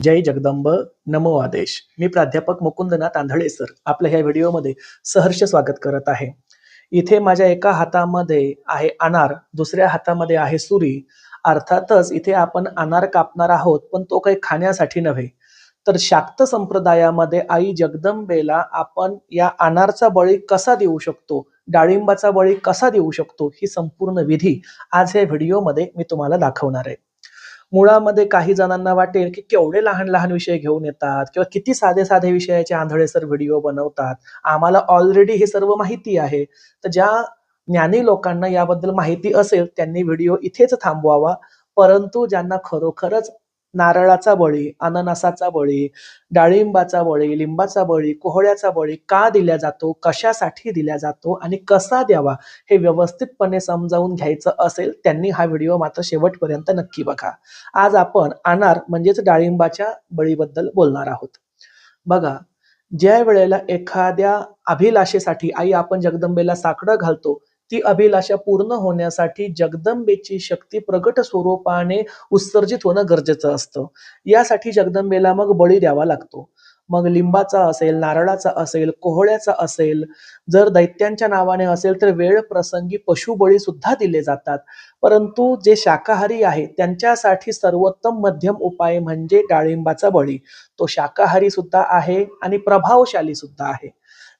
जय जगदंब नमो आदेश. मी प्राध्यापक मुकुंदनाथ आंधळे सर. आपल्या ह्या व्हिडिओमध्ये सहर्ष स्वागत करत आहे. इथे माझ्या एका हातामध्ये आहे अनार दुसऱ्या हातामध्ये आहे सुरी. अर्थातच इथे आपण अनार कापणार आहोत पण तो काही खाण्यासाठी नव्हे. तर शाक्त संप्रदायामध्ये आई जगदंबेला आपण या अनारचा बळी कसा देऊ शकतो? डाळिंबाचा बळी कसा देऊ शकतो? ही संपूर्ण विधी आज या व्हिडिओमध्ये मी तुम्हाला दाखवणार आहे. मुळामध्ये काही जणांना वाटेल की केवढे लहान लहान विषय घेऊन येतात किंवा किती साधे साधे विषयाचे आंधळेसर व्हिडिओ बनवतात. आम्हाला ऑलरेडी हे सर्व माहिती आहे. तर ज्या ज्ञानी लोकांना याबद्दल माहिती असेल त्यांनी व्हिडिओ इथेच थांबवावा. परंतु ज्यांना खरोखरच नारळाचा बळी अननसाचा बळी डाळिंबाचा बळी लिंबाचा बळी कोहळ्याचा बळी का दिला जातो कशासाठी दिला जातो आणि कसा द्यावा हे व्यवस्थितपणे समजावून घ्यायचं असेल त्यांनी हा व्हिडिओ मात्र शेवटपर्यंत नक्की बघा. आज आपण अनार म्हणजेच डाळिंबाच्या बळीबद्दल बोलणार आहोत. बघा ज्या वेळेला एखाद्या अभिलाषेसाठी आई आपण जगदंबेला साकडं घालतो ती अभिलाषा पूर्ण होण्यासाठी जगदंबेची शक्ती प्रगट स्वरूपाने उत्सर्जित होणं गरजेचं असतं. यासाठी जगदंबेला मग बळी द्यावा लागतो. मग लिंबाचा असेल नारळाचा असेल कोहळ्याचा असेल जर दैत्यांच्या नावाने असेल तर वेळ प्रसंगी पशुबळी सुद्धा दिले जातात. परंतु जे शाकाहारी आहे त्यांच्यासाठी सर्वोत्तम मध्यम उपाय म्हणजे डाळिंबाचा बळी. तो शाकाहारी सुद्धा आहे आणि प्रभावशाली सुद्धा आहे.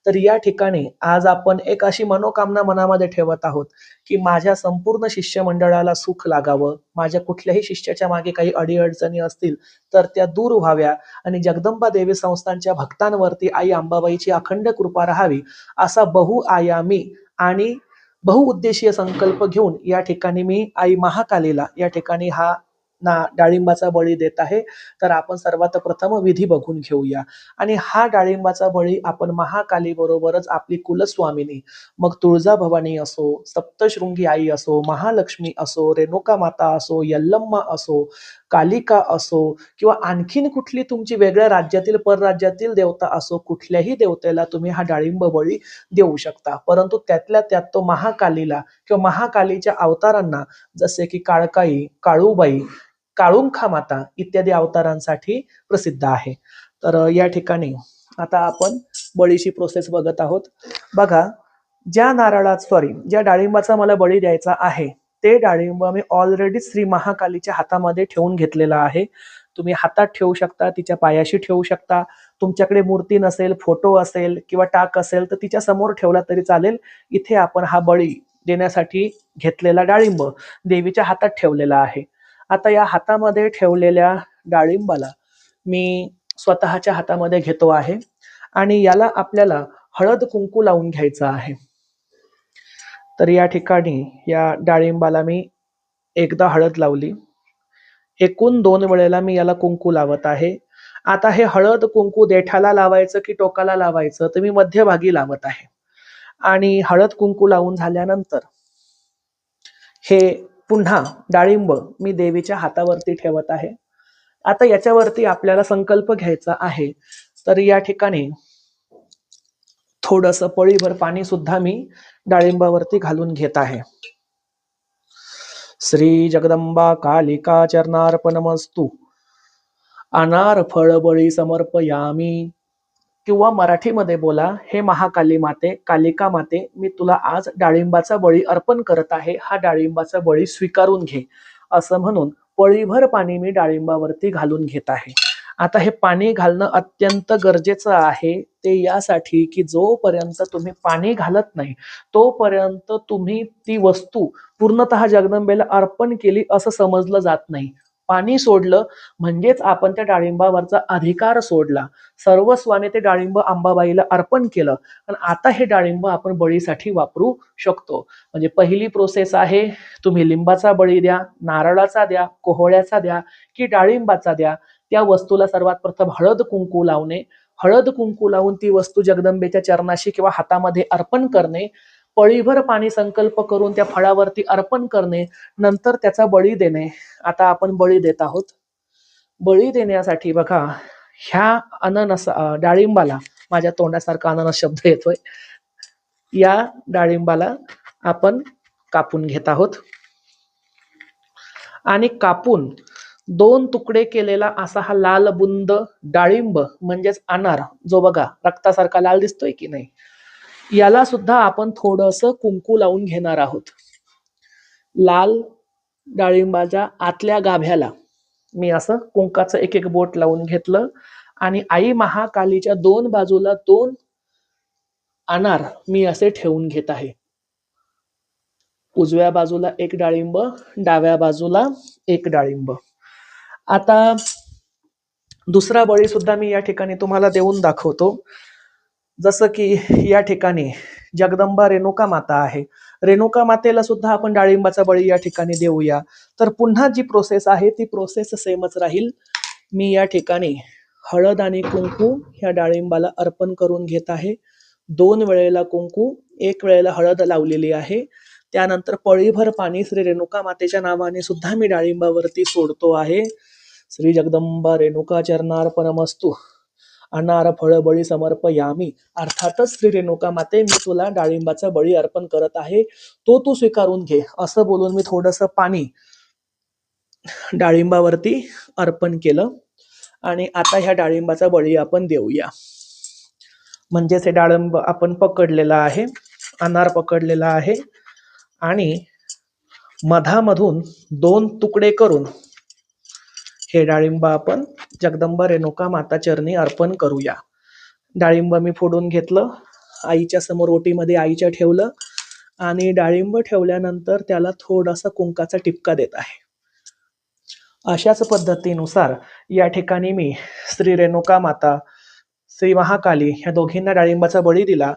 तर या ठिकाणी आज आपण एक अशी मनोकामना मनामध्ये ठेवत आहोत की माझ्या संपूर्ण शिष्यमंडळाला सुख लागावं माझ्या कुठल्याही शिष्याच्या मागे काही अडीअडचणी असतील तर त्या दूर व्हाव्या आणि जगदंबा देवी संस्थांच्या भक्तांवरती आई अंबाबाईची अखंड कृपा राहावी असा बहुआयामी आणि बहुउद्देशीय संकल्प घेऊन या ठिकाणी मी आई महाकालीला या ठिकाणी हा ना डाळिंबाचा बळी देत आहे तर आपण सर्वात प्रथम विधी बघून घेऊया. आणि हा डाळिंबाचा बळी आपण महाकाली बरोबरच आपली कुलस्वामिनी मग तुळजाभवानी असो सप्तशृंगी आई असो महालक्ष्मी असो रेणुका माता असो यल्लम्मा असो कालिका असो किंवा आणखीन कुठली तुमची वेगळ्या राज्यातील परराज्यातील देवता असो कुठल्याही देवतेला तुम्ही हा डाळिंब बळी देऊ शकता. परंतु त्यातल्या त्यात तो महाकालीला किंवा महाकालीच्या अवतारांना जसे की काळकाई काळूबाई काळुंखा माता इत्यादी अवतारांसाठी प्रसिद्ध आहे. तर या ठिकाणी आता आपण बळीची प्रोसेस बघत आहोत. बघा ज्या नारळात सॉरी ज्या डाळिंबाचा मला बळी द्यायचा आहे ते डाळिंब मी ऑलरेडी श्री महाकालीच्या हातामध्ये ठेवून घेतलेला आहे. तुम्ही हातात ठेवू शकता तिच्या पायाशी ठेवू शकता. तुमच्याकडे मूर्ती नसेल फोटो असेल किंवा टाक असेल तर तिच्या समोर ठेवला तरी चालेल. इथे आपण हा बळी देण्यासाठी घेतलेला डाळिंब देवीच्या हातात ठेवलेला आहे. आता या हातामध्ये ठेवलेल्या डाळिंबाला मी स्वतःच्या हातामध्ये घेतो आहे. आणि याला आपल्याला हळद कुंकू लावून घ्यायचं आहे. तर या ठिकाणी या डाळिंबाला मी एकदा हळद लावली. एकूण दोन वेळेला मी याला कुंकू लावत आहे. आता हे हळद कुंकू देठाला लावायचं की टोकाला लावायचं तर मी मध्यभागी लावत आहे. आणि हळद कुंकू लावून झाल्यानंतर हे पुन्हा डाळिंब मी देवीच्या हातावरती ठेवत आहे. आता याच्यावरती आपल्याला संकल्प घ्यायचा आहे. तर या ठिकाणी थोडस पळीभर पाणी सुद्धा मी डाळिंबावरती घालून घेत आहे. श्री जगदंबा कालिका चरणार्पणमस्तु. अनार फळबळी समर्पयामी. किंवा मराठीमध्ये बोला हे महाकाली माते कालिका माते मी तुला आज डाळिंबाचा बळी अर्पण करत आहे. हा डाळिंबाचा बळी स्वीकारून घे. असं म्हणून पळीभर पाणी मी डाळिंबावरती घालून घेत आहे. आता हे पाणी घालणं अत्यंत गरजेचं आहे. ते यासाठी की जोपर्यंत तुम्ही पाणी घालत नाही तोपर्यंत तुम्ही ती वस्तू पूर्णतः जगदंबेला अर्पण केली असं समजलं जात नाही. पाणी सोडलं म्हणजेच आपण त्या डाळिंबावरचा अधिकार सोडला. सर्वस्वाने ते डाळिंब आंबाबाईला अर्पण केलं. आणि आता हे डाळिंब आपण बळीसाठी वापरू शकतो. म्हणजे पहिली प्रोसेस आहे तुम्ही लिंबाचा बळी द्या नारळाचा द्या कोहळ्याचा द्या की डाळिंबाचा द्या. त्या वस्तूला सर्वात प्रथम हळद कुंकू लावणे. हळद कुंकू लावून ती वस्तू जगदंबेच्या चरणाशी किंवा हातामध्ये अर्पण करणे. पळीभर पाणी संकल्प करून त्या फळावरती अर्पण करणे. नंतर त्याचा बळी देणे. आता आपण बळी देत आहोत. बळी देण्यासाठी बघा ह्या अननस डाळिंबाला माझ्या तोंडासारखा अननस शब्द येतोय. या डाळिंबाला आपण कापून घेत आहोत. आणि कापून दोन तुकडे केलेला असा हा लाल बुंद डाळिंब म्हणजेच अनार जो बघा रक्तासारखा लाल दिसतोय की नाही? याला सुद्धा आपण थोडस कुंकू लावून घेणार आहोत. लाल डाळिंबाच्या आतल्या गाभ्याला मी असं कुंकाचं एक एक बोट लावून घेतलं आणि आई महाकालीच्या दोन बाजूला दोन अनार मी असे ठेवून घेत आहे. उजव्या बाजूला एक डाळिंब डाव्या बाजूला एक डाळिंब. आता दुसरा बळी सुद्धा मी या ठिकाणी तुम्हाला देऊन दाखवतो. जसं की या ठिकाणी जगदंबा रेणुका माता आहे. रेणुका मातेला सुद्धा आपण डाळिंबाचा बळी या ठिकाणी देऊया. तर पुन्हा जी प्रोसेस आहे ती प्रोसेस सेमच राहील. मी या ठिकाणी हळद आणि कुंकू ह्या डाळिंबाला अर्पण करून घेत आहे. दोन वेळेला कुंकू एक वेळेला हळद लावलेली आहे. त्यानंतर पळीभर पाणी श्री रेणुका मातेच्या नावाने सुद्धा मी डाळिंबावरती सोडतो आहे. श्री जगदंबा रेणुका चरणार्पणमस्तू अनार फळ बळी समर्पयामी. अर्थातच श्री रेणुका माते मी तुला डाळिंबाचा बळी अर्पण करत आहे. तो तू स्वीकारून घे. असं बोलून मी थोडस पाणी डाळिंबावरती अर्पण केलं. आणि आता ह्या डाळिंबाचा बळी आपण देऊया. म्हणजेच हे डाळिंब आपण पकडलेला आहे. अनार पकडलेला आहे. आणि मधामधून दोन तुकडे करून हे डाळिंब आपण जगदंबा रेणुका माता चरणी अर्पण करूया. डाळिंब मी फोडून घेतलं. आईच्या समोर ओटीमध्ये आईच्या ठेवलं आणि डाळिंब ठेवल्यानंतर त्याला थोडासा कुंकाचा टिपका देत आहे. अशाच पद्धतीनुसार या ठिकाणी मी श्री रेणुका माता श्री महाकाली ह्या दोघींना डाळिंबाचा बळी दिला.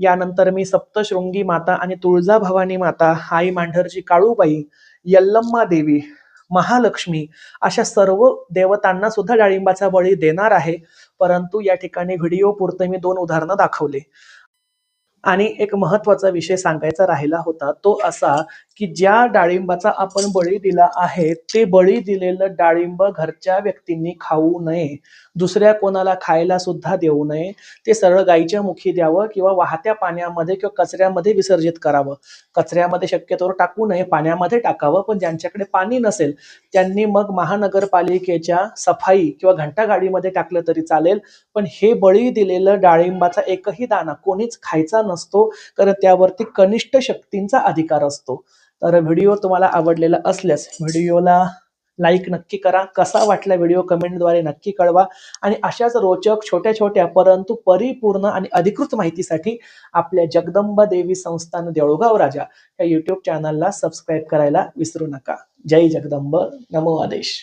यानंतर मी सप्तशृंगी माता आणि तुळजा भवानी माता आई मांढरची काळूबाई यल्लम्मा देवी महालक्ष्मी अशा सर्व देवतांना सुद्धा डाळिंबाचा बळी देणार आहे. परंतु या ठिकाणी व्हिडिओ पुरते मी दोन उदाहरणं दाखवले. आणि एक महत्त्वाचा विषय सांगायचा राहिला होता तो असा की ज्या डाळिंबाचा आपण बळी दिला आहे ते बळी दिलेलं डाळिंब घरच्या व्यक्तींनी खाऊ नये. दुसऱ्या कोणाला खायला सुद्धा देऊ नये. ते सरळ गाईच्या मुखी द्यावं किंवा वाहत्या पाण्यामध्ये किंवा कचऱ्यामध्ये विसर्जित करावं. कचऱ्यामध्ये शक्यतोवर टाकू नये पाण्यामध्ये टाकावं पण ज्यांच्याकडे पाणी नसेल त्यांनी मग महानगरपालिकेच्या सफाई किंवा घंटागाडीमध्ये टाकलं तरी चालेल. पण हे बळी दिलेलं डाळिंबाचा एकही दाना कोणीच खायचा नसतो कारण त्यावरती कनिष्ठ शक्तींचा अधिकार असतो. तर व्हिडिओ तुम्हाला आवडलेला असल्यास व्हिडिओला लाईक नक्की करा. कसा वाटला व्हिडिओ कमेंटद्वारे नक्की कळवा. आणि अशाच रोचक छोट्या छोट्या परंतु परिपूर्ण आणि अधिकृत माहितीसाठी आपल्या जगदंबा देवी संस्थान देऊळगाव राजा या युट्यूब चॅनलला सबस्क्राईब करायला विसरू नका. जय जगदंब. नमो आदेश.